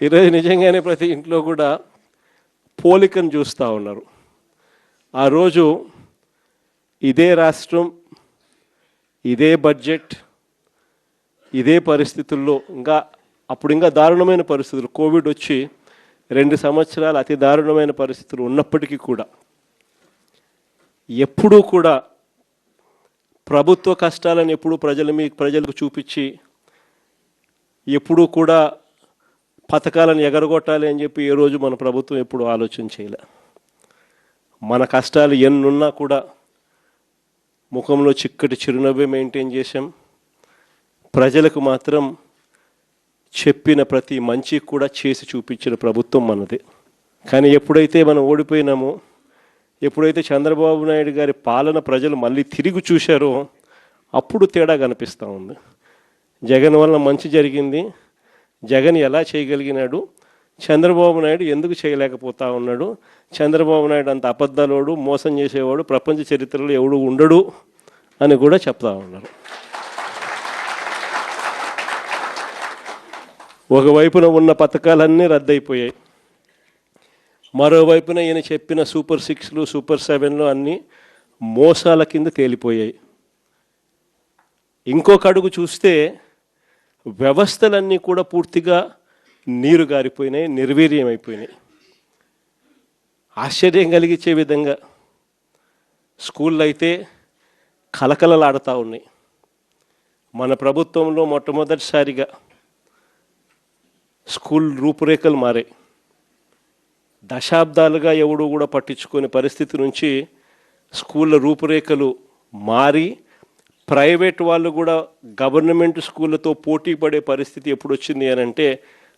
ఈరోజు నిజంగానే ప్రతి ఇంట్లో కూడా పోలికను చూస్తూ ఉన్నారు. ఆ రోజు ఇదే రాష్ట్రం ఇదే బడ్జెట్ ఇదే పరిస్థితుల్లో ఇంకా అప్పుడు ఇంకా దారుణమైన పరిస్థితులు. కోవిడ్ వచ్చి రెండు సంవత్సరాలు అతి దారుణమైన పరిస్థితులు ఉన్నప్పటికీ కూడా ఎప్పుడూ కూడా ప్రభుత్వ కష్టాలను ఎప్పుడూ ప్రజల మీ ప్రజలకు చూపించి ఎప్పుడూ కూడా పథకాలను ఎగరగొట్టాలి అని చెప్పి ఏ రోజు మన ప్రభుత్వం ఎప్పుడు ఆలోచన చేయలే. మన కష్టాలు ఎన్నున్నా కూడా ముఖంలో చిక్కటి చిరునవ్వే మెయింటైన్ చేశాం. ప్రజలకు మాత్రం చెప్పిన ప్రతి మంచి కూడా చేసి చూపించిన ప్రభుత్వం మనది. కానీ ఎప్పుడైతే మనం ఓడిపోయినామో ఎప్పుడైతే చంద్రబాబు నాయుడు గారి పాలన ప్రజలు మళ్ళీ తిరిగి చూశారో అప్పుడు తేడా కనిపిస్తూ ఉంది. జగన్ వల్ల మంచి జరిగింది. జగన్ ఎలా చేయగలిగినాడు? చంద్రబాబు నాయుడు ఎందుకు చేయలేకపోతా ఉన్నాడు? చంద్రబాబు నాయుడు అంత అబద్ధాలోడు మోసం చేసేవాడు ప్రపంచ చరిత్రలో ఎవడు ఉండడు అని కూడా చెప్తా ఉన్నారు. ఒకవైపున ఉన్న పథకాలన్నీ రద్దయిపోయాయి. మరోవైపున ఈయన చెప్పిన సూపర్ సిక్స్లు సూపర్ సెవెన్లు అన్నీ మోసాల కింద తేలిపోయాయి. ఇంకొక అడుగు చూస్తే వ్యవస్థలన్నీ కూడా పూర్తిగా నీరు గారిపోయినాయి నిర్వీర్యం అయిపోయినాయి ఆశ్చర్యం కలిగించే విధంగా స్కూళ్ళు అయితే కలకలలాడుతూ ఉన్నాయి. మన ప్రభుత్వంలో మొట్టమొదటిసారిగా స్కూల్ రూపురేఖలు మారాయి. దశాబ్దాలుగా ఎవడు కూడా పట్టించుకునే పరిస్థితి నుంచి స్కూళ్ళ రూపురేఖలు మారి ప్రైవేట్ వాళ్ళు కూడా గవర్నమెంట్ స్కూళ్ళతో పోటీ పడే పరిస్థితి ఎప్పుడు వచ్చింది అని అంటే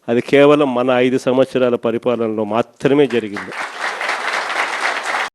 అది కేవలం మన ఐదు సంవత్సరాల పరిపాలనలో మాత్రమే జరిగింది.